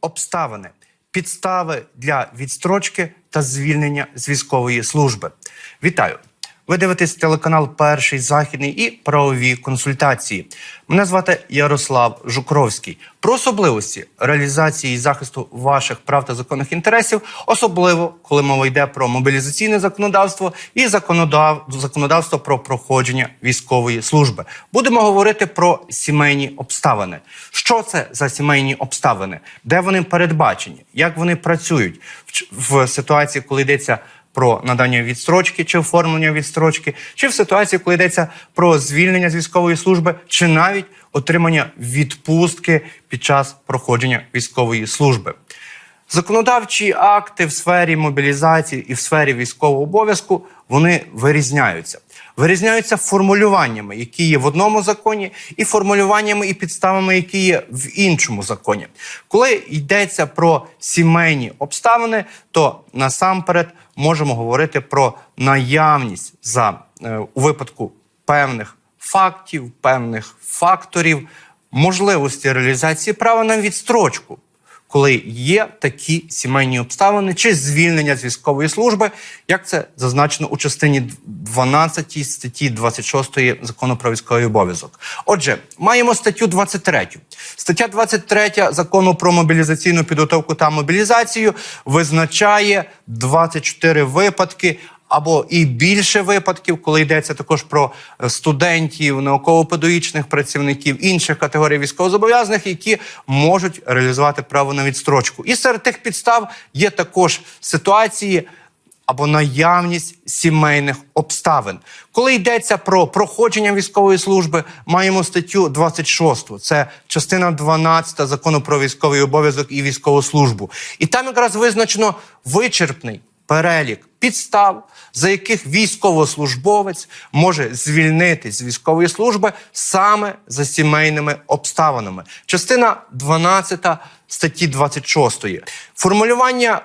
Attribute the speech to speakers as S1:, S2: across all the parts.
S1: Обставини, підстави для відстрочки та звільнення з військової служби. Вітаю! Ви дивитесь телеканал Перший західний і правові консультації. Мене звати Ярослав Жукровський. Про особливості реалізації і захисту ваших прав та законних інтересів, особливо коли мова йде про мобілізаційне законодавство і законодав... законодавство про проходження військової служби. Будемо говорити про сімейні обставини. Що це за сімейні обставини? Де вони передбачені? Як вони працюють в ситуації, коли йдеться про надання відстрочки чи оформлення відстрочки, чи в ситуації, коли йдеться про звільнення з військової служби, чи навіть отримання відпустки під час проходження військової служби. Законодавчі акти в сфері мобілізації і в сфері військового обов'язку вони вирізняються. Вирізняються формулюваннями, які є в одному законі, і формулюваннями і підставами, які є в іншому законі. Коли йдеться про сімейні обставини, то насамперед можемо говорити про наявність за е, у випадку певних фактів, певних факторів, можливості реалізації права на відстрочку коли є такі сімейні обставини чи звільнення з військової служби, як це зазначено у частині 12 статті 26 закону про військовий обов'язок. Отже, маємо статтю 23. Стаття 23 закону про мобілізаційну підготовку та мобілізацію визначає 24 випадки або і більше випадків, коли йдеться також про е, студентів, науково-педагогічних працівників інших категорій військовозобов'язаних, які можуть реалізувати право на відстрочку. І серед тих підстав є також ситуації. Або наявність сімейних обставин, коли йдеться про проходження військової служби, маємо статтю 26, це частина 12 закону про військовий обов'язок і військову службу. І там якраз визначено вичерпний перелік підстав, за яких військовослужбовець може звільнитись з військової служби саме за сімейними обставинами. Частина 12 статті 26. Формулювання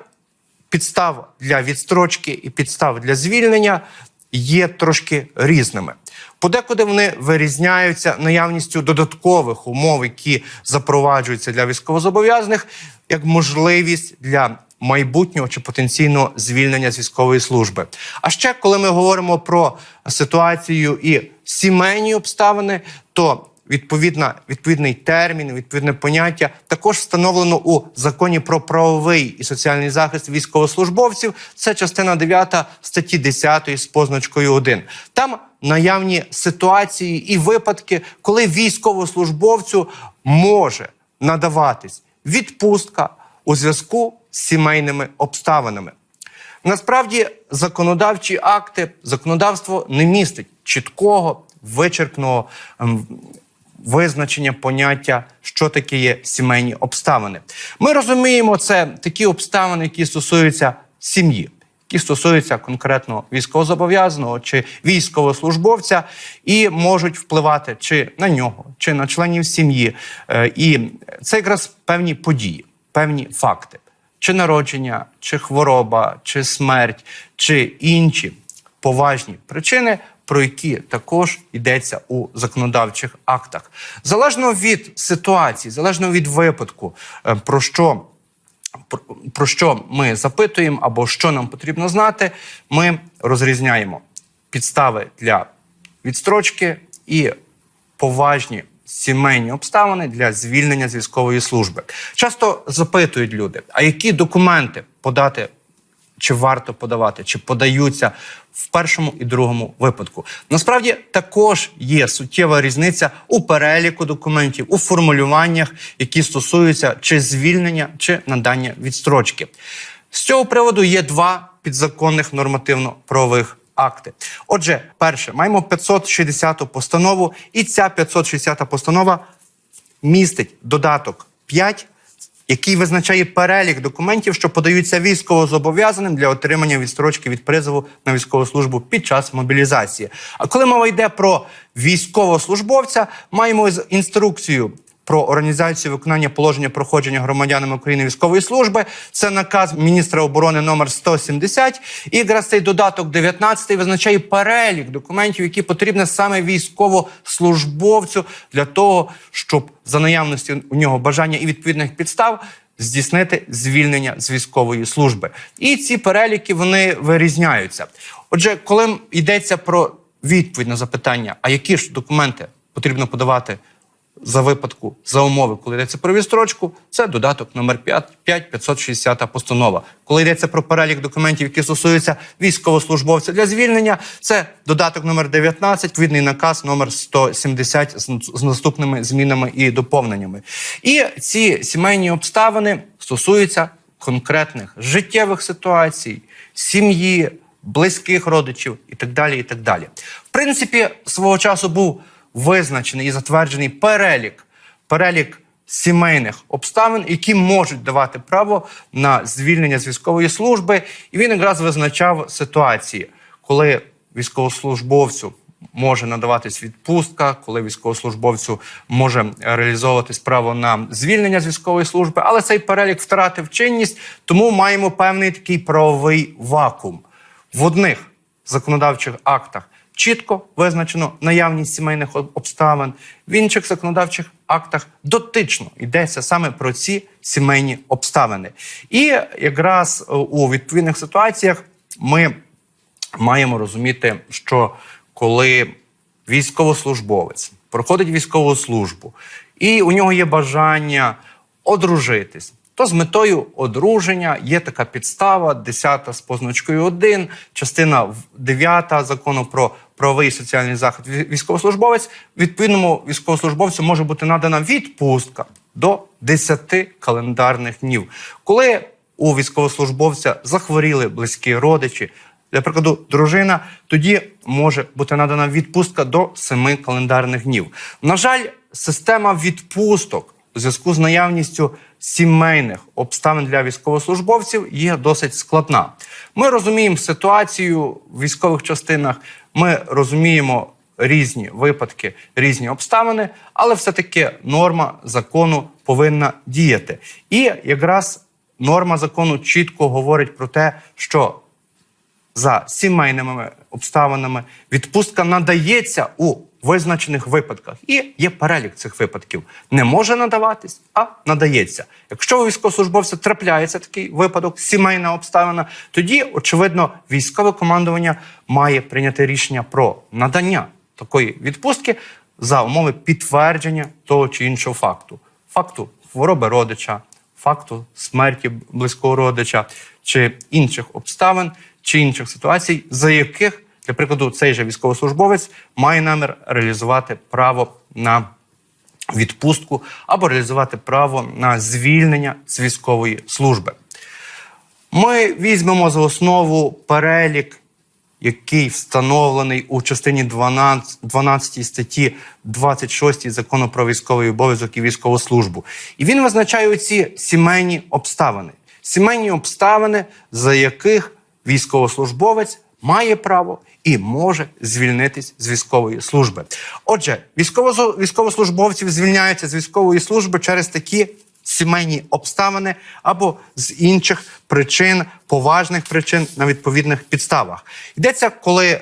S1: підстав для відстрочки і підстав для звільнення є трошки різними. Подекуди вони вирізняються наявністю додаткових умов, які запроваджуються для військовозобов'язаних, як можливість для майбутнього чи потенційного звільнення з військової служби. А ще коли ми говоримо про ситуацію і сімейні обставини, то відповідна відповідний термін, відповідне поняття також встановлено у законі про правовий і соціальний захист військовослужбовців. Це частина 9 статті 10 з позначкою 1. Там наявні ситуації і випадки, коли військовослужбовцю може надаватись відпустка у зв'язку сімейними обставинами. Насправді, законодавчі акти, законодавство не містить чіткого, вичерпного ем, визначення поняття, що таке є сімейні обставини. Ми розуміємо, це такі обставини, які стосуються сім'ї, які стосуються конкретно військовозобов'язаного чи військовослужбовця, і можуть впливати чи на нього, чи на членів сім'ї. Е, І це якраз певні події, певні факти. Чи народження, чи хвороба, чи смерть, чи інші поважні причини, про які також йдеться у законодавчих актах. Залежно від ситуації, залежно від випадку, е, про що. Про, про що ми запитуємо або що нам потрібно знати, ми розрізняємо підстави для відстрочки і поважні сімейні обставини для звільнення з військової служби. Часто запитують люди, а які документи подати чи варто подавати, чи подаються в першому і другому випадку. Насправді також є суттєва різниця у переліку документів, у формулюваннях, які стосуються чи звільнення, чи надання відстрочки. З цього приводу є два підзаконних нормативно-правових акти. Отже, перше, маємо 560 постанову, і ця 560 постанова містить додаток 5, який визначає перелік документів, що подаються військовозобов'язаним для отримання відстрочки від призову на військову службу під час мобілізації. А коли мова йде про військовослужбовця, маємо інструкцію про організацію виконання положення проходження громадянами України військової служби. Це наказ міністра оборони номер 170. І якраз цей додаток 19 визначає перелік документів, які потрібні саме військовослужбовцю для того, щоб за наявності у нього бажання і відповідних підстав. Здійснити звільнення з військової служби, і ці переліки вони вирізняються. Отже, коли йдеться про відповідь на запитання, а які ж документи потрібно подавати за випадку за умови, коли йдеться про відстрочку, це додаток номер 5, 560 постанова. Коли йдеться про перелік документів, які стосуються військовослужбовця для звільнення, це додаток номер 19, відповідний наказ номер 170 з, з наступними змінами і доповненнями. І ці сімейні обставини стосуються конкретних життєвих ситуацій, сім'ї, близьких родичів і так далі. І так далі. В принципі, свого часу був визначений і затверджений перелік, перелік сімейних обставин, які можуть давати право на звільнення з військової служби. І він якраз визначав ситуації, коли військовослужбовцю може надаватись відпустка, коли військовослужбовцю може реалізовуватись право на звільнення з військової служби, але цей перелік втратив чинність, тому маємо певний такий правовий вакуум в одних законодавчих актах. Чітко визначено наявність сімейних обставин в інших законодавчих актах дотично йдеться саме про ці сімейні обставини. І якраз е, у відповідних ситуаціях ми маємо розуміти, що коли військовослужбовець проходить військову службу, і у нього є бажання одружитись, то з метою одруження є така підстава, 10 з позначкою 1, частина 9 закону про правовий соціальний Ві- військовослужбовець. Відповідному військовослужбовцю може бути надана відпустка до 10 календарних днів. Коли у військовослужбовця захворіли близькі родичі, для прикладу, дружина, тоді може бути надана відпустка до 7 календарних днів. На жаль, система відпусток у зв'язку з наявністю сімейних обставин для військовослужбовців є досить складна. Ми розуміємо ситуацію в військових частинах, ми розуміємо різні випадки, різні обставини, але все-таки норма закону повинна діяти. І якраз норма закону чітко говорить про те, що за сімейними обставинами відпустка надається у визначених випадках. І є перелік цих випадків. Не може надаватись, а надається. Якщо у військовослужбовця трапляється такий випадок, сімейна обставина, тоді, очевидно, військове командування має прийняти рішення про надання такої відпустки за умови підтвердження того чи іншого факту. Факту хвороби родича, факту смерті близького родича чи інших обставин, чи інших ситуацій, за яких, для прикладу, цей же військовослужбовець має намір реалізувати право на відпустку або реалізувати право на звільнення з військової служби. Ми візьмемо за основу перелік, який встановлений у частині 12, 12 статті 26 закону про військовий обов'язок і військову службу. І він визначає ці сімейні обставини. Сімейні обставини, за яких військовослужбовець має право і може звільнитись з військової служби. Отже, військово- військовослужбовців звільняються з військової служби через такі сімейні обставини або з інших причин, поважних причин на відповідних підставах. Йдеться, коли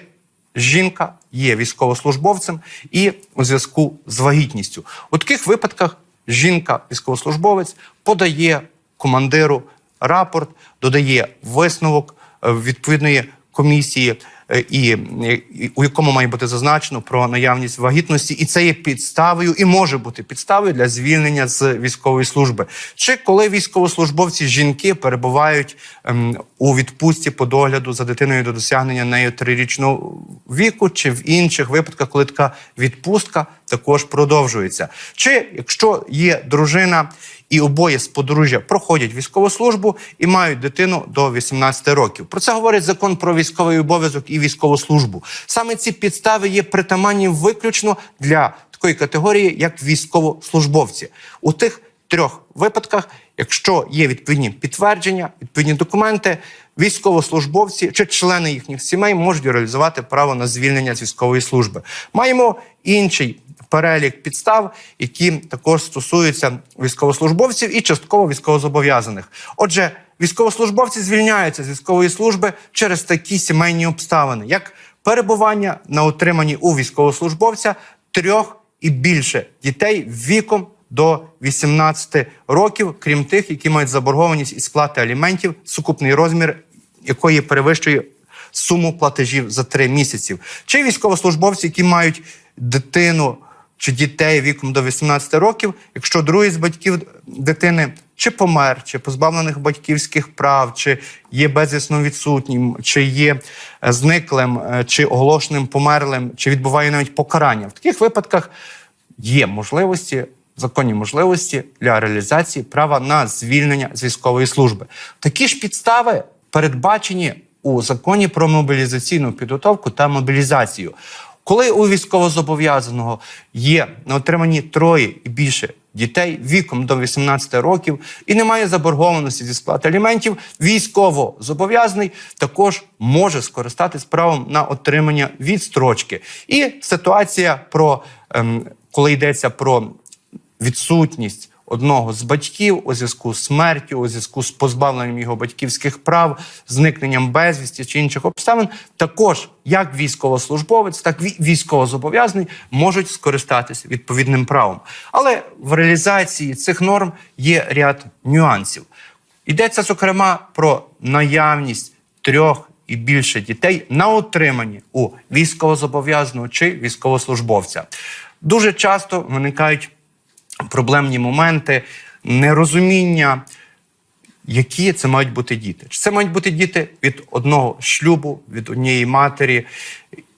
S1: жінка є військовослужбовцем і у зв'язку з вагітністю. У таких випадках жінка, військовослужбовець, подає командиру рапорт, додає висновок е, відповідної комісії, е, і, у якому має бути зазначено про наявність вагітності, і це є підставою, і може бути підставою для звільнення з військової служби. Чи коли військовослужбовці жінки перебувають ем, у відпустці по догляду за дитиною до досягнення нею трирічного віку, чи в інших випадках, коли така відпустка також продовжується, чи якщо є дружина і обоє з подружжя проходять військову службу і мають дитину до 18 років. Про це говорить закон про військовий обов'язок і військову службу. Саме ці підстави є притаманні виключно для такої категорії, як військовослужбовці. У тих трьох випадках, якщо є відповідні підтвердження, відповідні документи, військовослужбовці чи члени їхніх сімей можуть реалізувати право на звільнення з військової служби. Маємо інший перелік підстав, які також стосуються військовослужбовців і частково військовозобов'язаних. Отже, військовослужбовці звільняються з військової служби через такі сімейні обставини, як перебування на утриманні у військовослужбовця трьох і більше дітей віком до 18 років, крім тих, які мають заборгованість із сплати аліментів, сукупний розмір якої перевищує суму платежів за три місяці. Чи військовослужбовці, які мають дитину чи дітей віком до 18 років, якщо другий з батьків дитини чи помер, чи позбавлених батьківських прав, чи є безвісно відсутнім, чи є е, зниклим, е, чи оголошеним померлим, чи відбуває навіть покарання. В таких випадках є можливості. Законні можливості для реалізації права на звільнення з військової служби. Такі ж підстави передбачені у законі про мобілізаційну підготовку та мобілізацію. Коли у військовозобов'язаного є на отриманні троє і більше дітей віком до 18 років і немає заборгованості зі сплати аліментів, військовозобов'язаний також може скористатись правом на отримання відстрочки. І ситуація про ем, коли йдеться про відсутність одного з батьків у зв'язку з смертю, у зв'язку з позбавленням його батьківських прав, зникненням безвісті чи інших обставин, також як військовослужбовець, так і військовозобов'язаний можуть скористатися відповідним правом. Але в реалізації цих норм є ряд нюансів. Йдеться зокрема про наявність трьох і більше дітей на утриманні у військовозобов'язаного чи військовослужбовця. Дуже часто виникають проблемні моменти, нерозуміння, які це мають бути діти. Чи це мають бути діти від одного шлюбу, від однієї матері.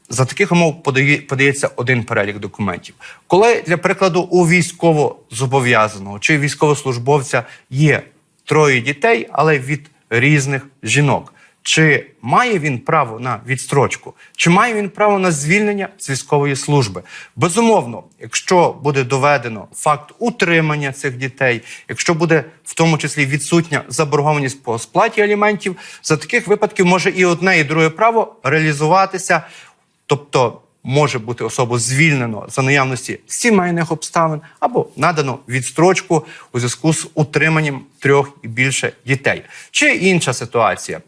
S1: За таких умов подає, подається один перелік документів. Коли, для прикладу, у військовозобов'язаного чи військовослужбовця є троє дітей, але від різних жінок. Чи має він право на відстрочку, чи має він право на звільнення з військової служби? Безумовно, якщо буде доведено факт утримання цих дітей, якщо буде в тому числі відсутня заборгованість по сплаті аліментів, за таких випадків може і одне, і друге право реалізуватися, тобто може бути особу звільнено за наявності сімейних обставин або надано відстрочку у зв'язку з утриманням трьох і більше дітей, чи інша ситуація.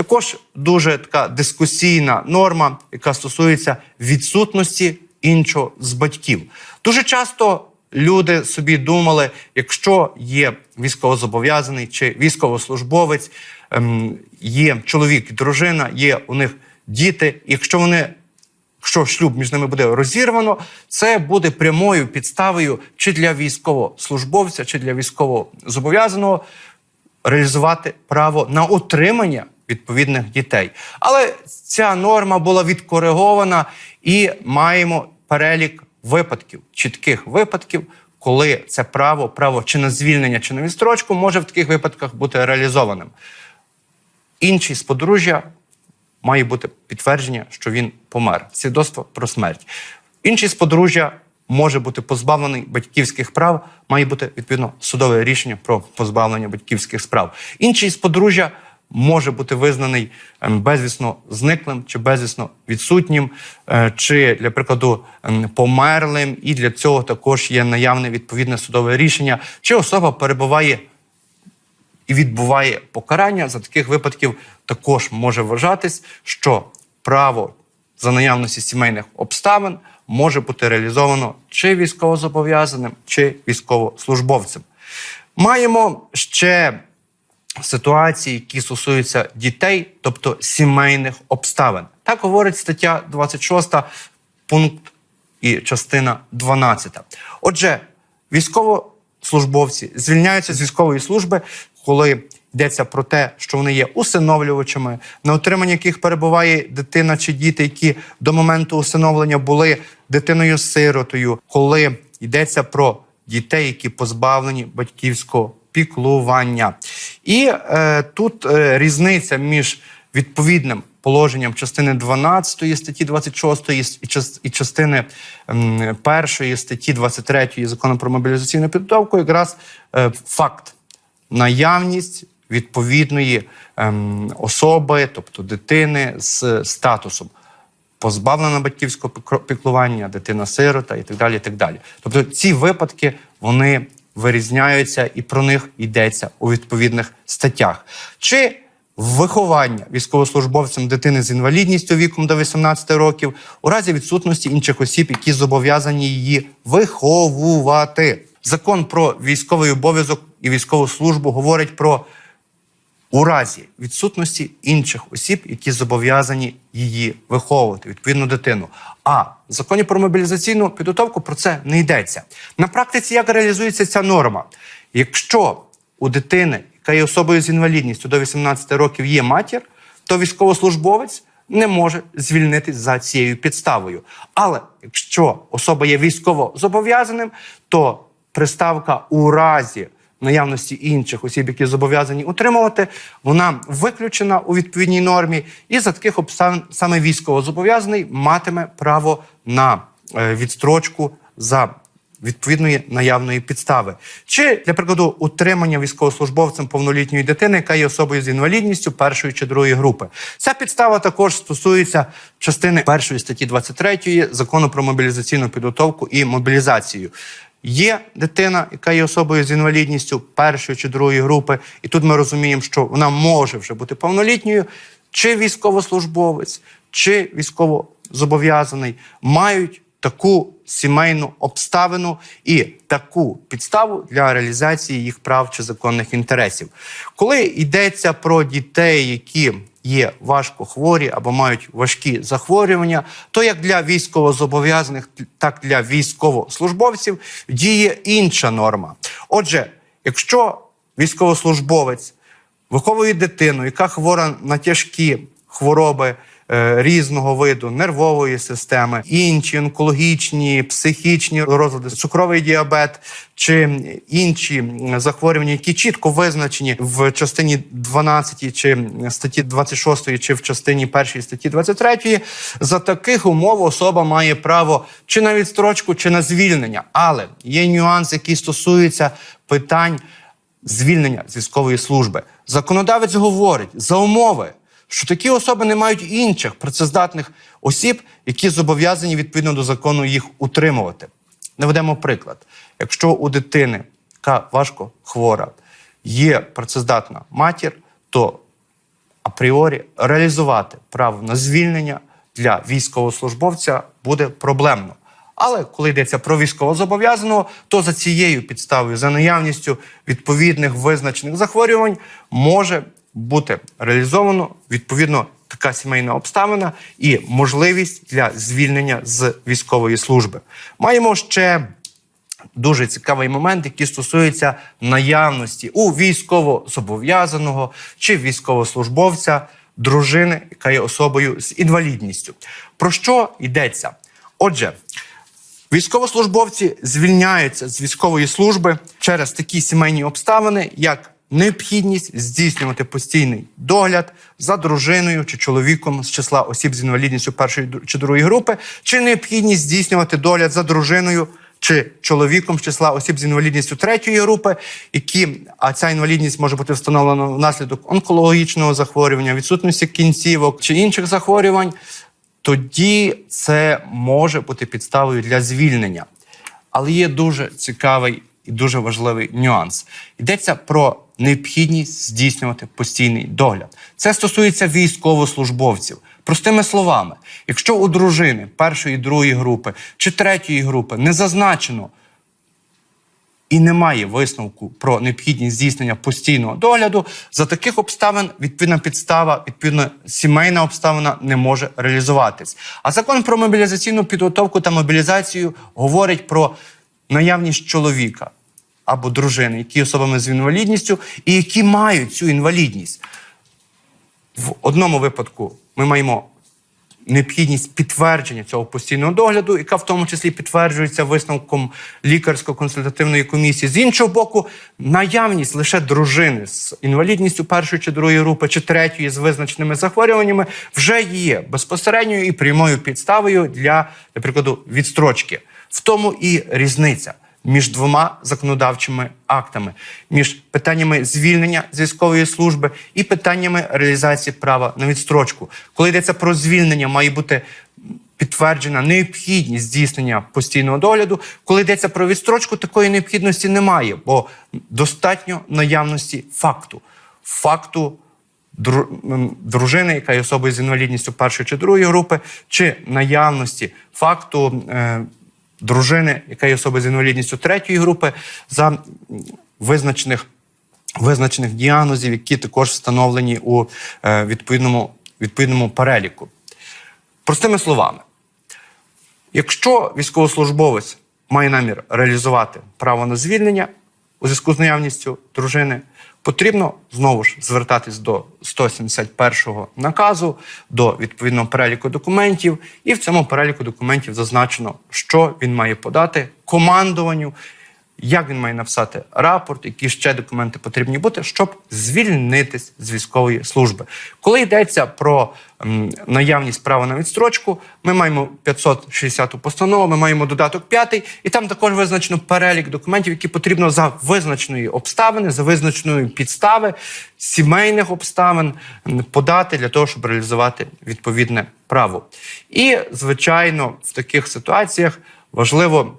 S1: Також дуже така дискусійна норма, яка стосується відсутності іншого з батьків. Дуже часто люди собі думали, якщо є військовозобов'язаний чи військовослужбовець, ем, є чоловік і дружина, є у них діти. Якщо вони Якщо шлюб між ними буде розірвано, це буде прямою підставою чи для військовослужбовця, чи для військовозобов'язаного реалізувати право на отримання відповідних дітей. Але ця норма була відкоригована і маємо перелік випадків, чітких випадків, коли це право, право чи на звільнення, чи на відстрочку може в таких випадках бути реалізованим. Інший з подружжя має бути підтвердження, що він помер, свідоцтво про смерть. Інший з подружжя може бути позбавлений батьківських прав, має бути відповідно судове рішення про позбавлення батьківських справ. Інший з подружжя може бути визнаний ем, безвісно зниклим чи безвісно відсутнім, е, чи для прикладу ем, померлим, і для цього також є наявне відповідне судове рішення, чи особа перебуває і відбуває покарання за таких випадків, також може вважатись, що право за наявності сімейних обставин може бути реалізовано чи військовозобов'язаним, чи військовослужбовцем. Маємо ще ситуації, які стосуються дітей, тобто сімейних обставин. Так говорить стаття 26, пункт і частина 12. Отже, військовослужбовці звільняються з військової служби, коли йдеться про те, що вони є усиновлювачами, на отриманні яких перебуває дитина чи діти, які до моменту усиновлення були дитиною-сиротою, коли йдеться про дітей, які позбавлені батьківського піклування. І е, тут е, різниця між відповідним положенням частини 12 статті 26 і, частини м, 1 статті 23 закону про мобілізаційну підготовку, якраз е, факт наявність відповідної ем, особи, тобто дитини з статусом. позбавлена батьківського піклування, дитина-сирота і так далі. і так далі. Тобто ці випадки вони вирізняються і про них йдеться у відповідних статтях. Чи виховання військовослужбовцям дитини з інвалідністю віком до 18 років у разі відсутності інших осіб, які зобов'язані її виховувати. Закон про військовий обов'язок і військову службу говорить про у разі відсутності інших осіб, які зобов'язані її виховувати, відповідно дитину. А в законі про мобілізаційну підготовку про це не йдеться. На практиці як реалізується ця норма? Якщо у дитини, яка є особою з інвалідністю до 18 років, є матір, то військовослужбовець не може звільнитись за цією підставою. Але якщо особа є військово зобов'язаним, то приставка у разі наявності інших осіб, які зобов'язані утримувати, вона виключена у відповідній нормі, і за таких обставин саме військовозобов'язаний матиме право на е, відстрочку за відповідної наявної підстави. Чи, для прикладу, утримання військовослужбовцем повнолітньої дитини, яка є особою з інвалідністю першої чи другої групи. Ця підстава також стосується частини першої статті 23 закону про мобілізаційну підготовку і мобілізацію. Є дитина, яка є особою з інвалідністю першої чи другої групи, і тут ми розуміємо, що вона може вже бути повнолітньою, чи військовослужбовець, чи військовозобов'язаний мають таку сімейну обставину і таку підставу для реалізації їх прав чи законних інтересів. Коли йдеться про дітей, які є важко хворі або мають важкі захворювання, то як для військовозобов'язаних, так і для військовослужбовців діє інша норма. Отже, якщо військовослужбовець виховує дитину, яка хвора на тяжкі хвороби різного виду нервової системи, інші онкологічні, психічні розлади, цукровий діабет чи інші захворювання, які чітко визначені в частині 12 чи статті 26, чи в частині 1 статті 23, за таких умов особа має право чи на відстрочку, чи на звільнення. Але є нюанс, який стосується питань звільнення з військової служби. Законодавець говорить за умови, що такі особи не мають інших працездатних осіб, які зобов'язані відповідно до закону їх утримувати. Наведемо приклад: якщо у дитини, яка важко хвора, є працездатна матір, то апріорі реалізувати право на звільнення для військовослужбовця буде проблемно. Але коли йдеться про військовозобов'язаного, то за цією підставою, за наявністю відповідних визначених захворювань, може бути реалізовано відповідно така сімейна обставина і можливість для звільнення з військової служби. Маємо ще дуже цікавий момент, який стосується наявності у військовозобов'язаного чи військовослужбовця дружини, яка є особою з інвалідністю. Про що йдеться? Отже, військовослужбовці звільняються з військової служби через такі сімейні обставини, як необхідність здійснювати постійний догляд за дружиною чи чоловіком з числа осіб з інвалідністю першої чи другої групи, чи необхідність здійснювати догляд за дружиною. Чи чоловіком з числа осіб з інвалідністю третьої групи, які а ця інвалідність може бути встановлена внаслідок онкологічного захворювання, відсутності кінцівок чи інших захворювань, тоді це може бути підставою для звільнення. Але є дуже цікавий і дуже важливий нюанс. Йдеться про необхідність здійснювати постійний догляд. Це стосується військовослужбовців. Простими словами, якщо у дружини першої, другої групи чи третьої групи не зазначено і немає висновку про необхідність здійснення постійного догляду, за таких обставин відповідна підстава, відповідно сімейна обставина не може реалізуватись. А закон про мобілізаційну підготовку та мобілізацію говорить про наявність чоловіка або дружини, які особами з інвалідністю, і які мають цю інвалідність. В одному випадку ми маємо необхідність підтвердження цього постійного догляду, яка в тому числі підтверджується висновком лікарсько-консультативної комісії. З іншого боку, наявність лише дружини з інвалідністю першої чи другої групи, чи третьої з визначеними захворюваннями вже є безпосередньою і прямою підставою для, для прикладу, відстрочки. В тому і різниця. Між двома законодавчими актами, між питаннями звільнення з військової служби і питаннями реалізації права на відстрочку. Коли йдеться про звільнення, має бути підтверджена необхідність здійснення постійного догляду. Коли йдеться про відстрочку, такої необхідності немає, бо достатньо наявності факту. Факту дружини, яка є особою з інвалідністю першої чи другої групи, чи наявності факту е, дружини, яка є особою з інвалідністю третьої групи, за визначених, визначених діагнозів, які також встановлені у е, відповідному, відповідному переліку. Простими словами, якщо військовослужбовець має намір реалізувати право на звільнення у зв'язку з наявністю дружини, потрібно знову ж звертатись до 171 наказу, до відповідного переліку документів, і в цьому переліку документів зазначено, що він має подати командуванню, як він має написати рапорт, які ще документи потрібні бути, щоб звільнитись з військової служби. Коли йдеться про наявність права на відстрочку, ми маємо 560 постанову, ми маємо додаток 5, і там також визначено перелік документів, які потрібно за визначеної обставини, за визначеної підстави, сімейних обставин подати для того, щоб реалізувати відповідне право. І, звичайно, в таких ситуаціях важливо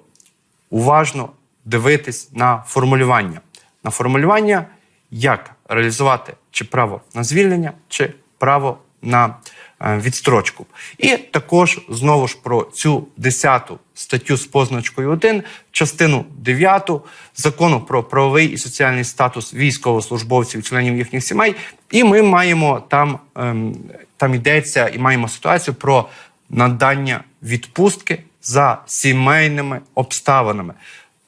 S1: уважно дивитись на формулювання. На формулювання, як реалізувати чи право на звільнення, чи право на е, відстрочку. І також знову ж про цю 10 статтю з позначкою 1, частину 9 закону про правовий і соціальний статус військовослужбовців членів їхніх сімей. І ми маємо там, ем, там йдеться і маємо ситуацію про надання відпустки за сімейними обставинами.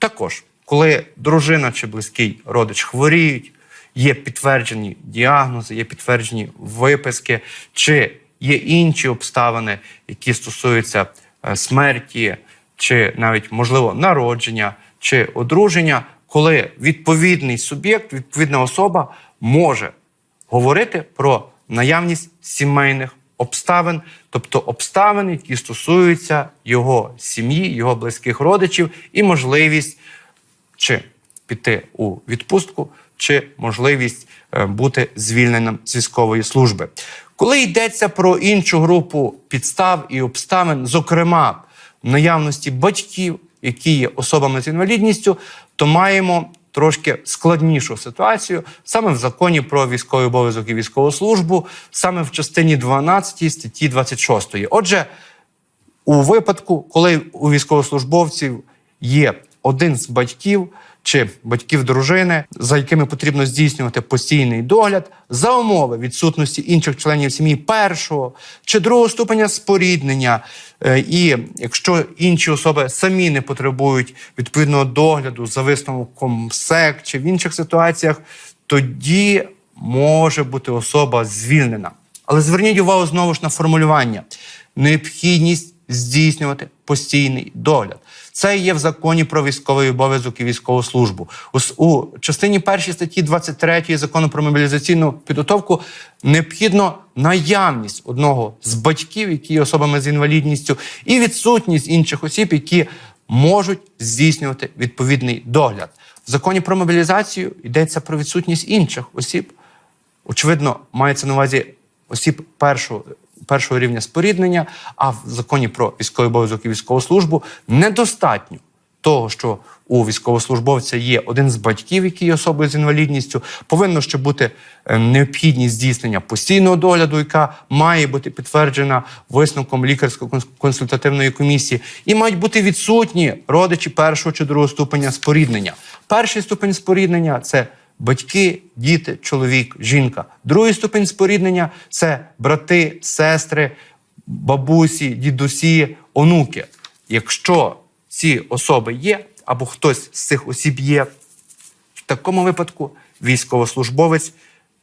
S1: Також, коли дружина чи близький родич хворіють, є підтверджені діагнози, є підтверджені виписки, чи є інші обставини, які стосуються е, смерті, чи навіть можливо народження чи одруження, коли відповідний суб'єкт, відповідна особа може говорити про наявність сімейних обставин, тобто обставин, які стосуються його сім'ї, його близьких родичів, і можливість чи піти у відпустку, чи можливість е, бути звільненим з військової служби. Коли йдеться про іншу групу підстав і обставин, зокрема наявності батьків, які є особами з інвалідністю, то маємо трошки складнішу ситуацію саме в законі про військовий обов'язок і військову службу, саме в частині 12 статті 26. Отже, у випадку, коли у військовослужбовців є один з батьків чи батьків дружини, за якими потрібно здійснювати постійний догляд, за умови відсутності інших членів сім'ї першого чи другого ступеня споріднення, е, і якщо інші особи самі не потребують відповідного догляду за висновком СЕК чи в інших ситуаціях, тоді може бути особа звільнена. Але зверніть увагу знову ж на формулювання: необхідність здійснювати постійний догляд. Це є в законі про військовий обов'язок і військову службу. У, частині першій статті 23 закону про мобілізаційну підготовку необхідно наявність одного з батьків, які є особами з інвалідністю, і відсутність інших осіб, які можуть здійснювати відповідний догляд. В законі про мобілізацію йдеться про відсутність інших осіб. Очевидно, мається на увазі осіб першого, першого рівня споріднення, а в законі про військовий обов'язок і військову службу недостатньо того, що у військовослужбовця є один з батьків, який є особою з інвалідністю, повинно ще бути е, необхідність здійснення постійного догляду, яка має бути підтверджена висновком лікарсько-консультативної комісії, і мають бути відсутні родичі першого чи другого ступеня споріднення. Перший ступень споріднення це батьки, діти, чоловік, жінка. Другий ступень споріднення це брати, сестри, бабусі, дідусі, онуки. Якщо ці особи є, або хтось з цих осіб є, в такому випадку військовослужбовець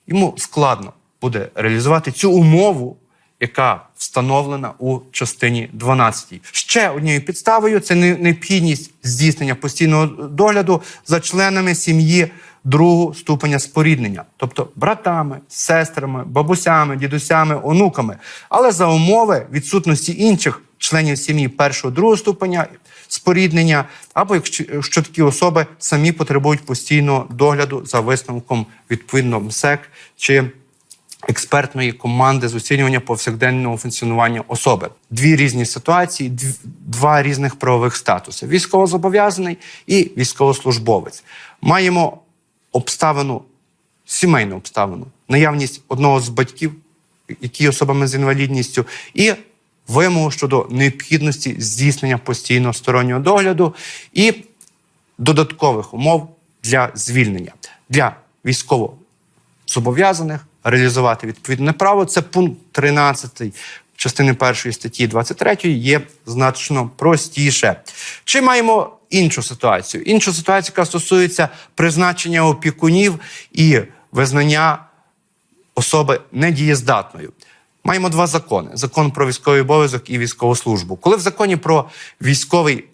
S1: йому складно буде реалізувати цю умову, яка встановлена у частині 12. Ще однією підставою це не- необхідність здійснення постійного догляду за членами сім'ї другого ступеня споріднення, тобто братами, сестрами, бабусями, дідусями, онуками, але за умови відсутності інших членів сім'ї першого другого ступеня споріднення, або якщо такі особи самі потребують постійного догляду за висновком відповідно МСЕК чи експертної команди з оцінювання повсякденного функціонування особи. Дві різні ситуації, дв- два різних правових статуси: військовозобов'язаний і військовослужбовець. Маємо обставину, сімейну обставину, наявність одного з батьків, які особами з інвалідністю, і вимогу щодо необхідності здійснення постійного стороннього догляду і додаткових умов для звільнення для військово зобов'язаних реалізувати відповідне право. Це пункт 13 частини першої статті 23 є значно простіше. Чи маємо іншу ситуацію? Іншу ситуацію, яка стосується призначення опікунів і визнання особи недієздатною. Маємо два закони: закон про військовий обов'язок і військову службу. Коли в законі про військовий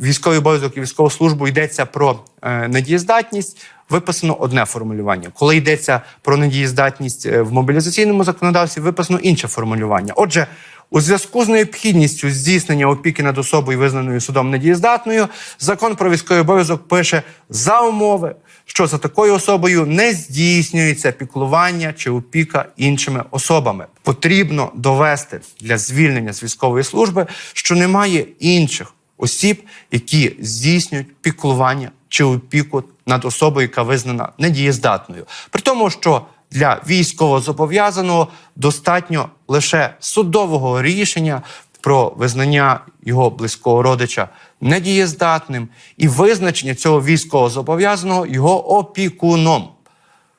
S1: військовий обов'язок і військову службу йдеться про е, недієздатність, виписано одне формулювання. Коли йдеться про недієздатність е, в мобілізаційному законодавстві, виписано інше формулювання. Отже, у зв'язку з необхідністю здійснення опіки над особою, визнаною судом недієздатною, закон про військовий обов'язок пише за умови, що за такою особою не здійснюється піклування чи опіка іншими особами. Потрібно довести для звільнення з військової служби, що немає інших осіб, які здійснюють піклування чи опіку над особою, яка визнана недієздатною. При тому, що для військовозобов'язаного достатньо лише судового рішення про визнання його близького родича недієздатним і визначення цього військовозобов'язаного його опікуном.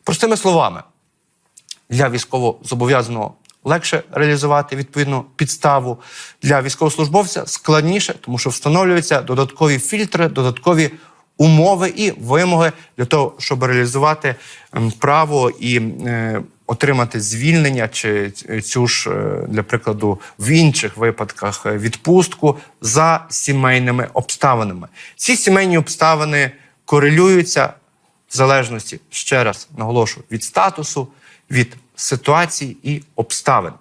S1: Простими словами, для військовозобов'язаного легше реалізувати відповідну підставу для військовослужбовця складніше, тому що встановлюються додаткові фільтри, додаткові умови і вимоги для того, щоб реалізувати ем, право і е, отримати звільнення чи цю ж, е, для прикладу, в інших випадках е, відпустку за сімейними обставинами. Ці сімейні обставини корелюються в залежності, ще раз наголошую, від статусу, від ситуації і обставин.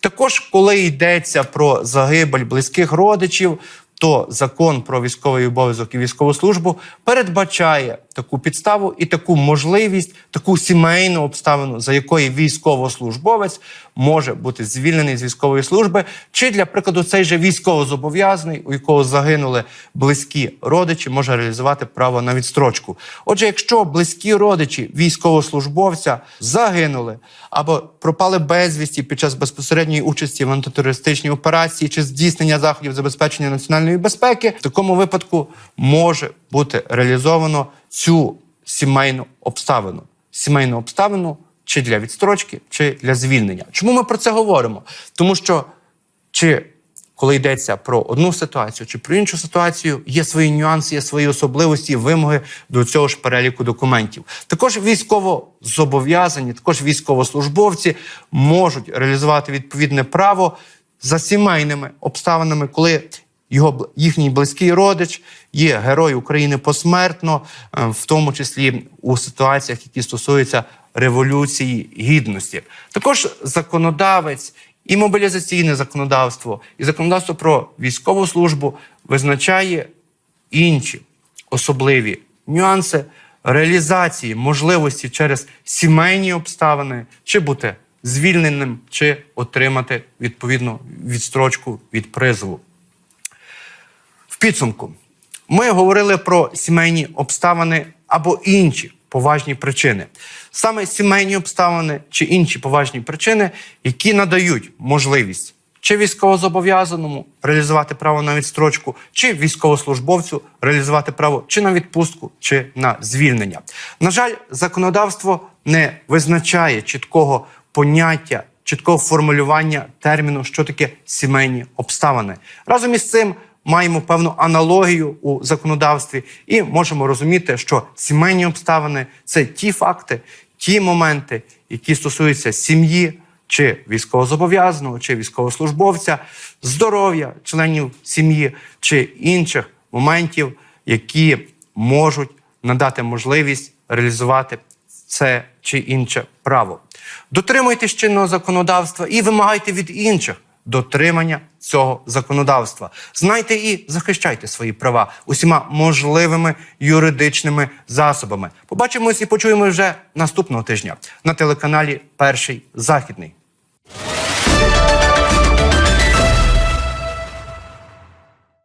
S1: Також, коли йдеться про загибель близьких родичів, то закон про військовий обов'язок і військову службу передбачає таку підставу і таку можливість, таку сімейну обставину, за якої військовослужбовець може бути звільнений з військової служби, чи для прикладу цей же військовозобов'язаний, у якого загинули близькі родичі, може реалізувати право на відстрочку. Отже, якщо близькі родичі військовослужбовця загинули або пропали безвісті під час безпосередньої участі в антитерористичній операції чи здійснення заходів забезпечення національної безпеки, в такому випадку може бути реалізовано цю сімейну обставину. Сімейну обставину чи для відстрочки, чи для звільнення. Чому ми про це говоримо? Тому що чи коли йдеться про одну ситуацію чи про іншу ситуацію, є свої нюанси, є свої особливості, вимоги до цього ж переліку документів. Також військово зобов'язані, також військовослужбовці можуть реалізувати відповідне право за сімейними обставинами, коли його їхній близький родич є герой України посмертно, е, в тому числі у ситуаціях, які стосуються революції гідності. Також законодавець і мобілізаційне законодавство, і законодавство про військову службу визначає інші особливі нюанси реалізації можливості через сімейні обставини, чи бути звільненим, чи отримати відповідну відстрочку від призову. Підсумку ми говорили про сімейні обставини або інші поважні причини. Саме сімейні обставини чи інші поважні причини, які надають можливість чи військовозобов'язаному реалізувати право на відстрочку, чи військовослужбовцю реалізувати право чи на відпустку, чи на звільнення. На жаль, законодавство не визначає чіткого поняття, чіткого формулювання терміну, що таке сімейні обставини. Разом із цим маємо певну аналогію у законодавстві і можемо розуміти, що сімейні обставини це ті факти, ті моменти, які стосуються сім'ї. Чи військовозобов'язаного, чи військовослужбовця, здоров'я членів сім'ї, чи інших моментів, які можуть надати можливість реалізувати це чи інше право. Дотримуйтесь чинного законодавства і вимагайте від інших дотримання цього законодавства. Знайте і захищайте свої права усіма можливими юридичними засобами. Побачимось і почуємо вже наступного тижня на телеканалі Перший Західний.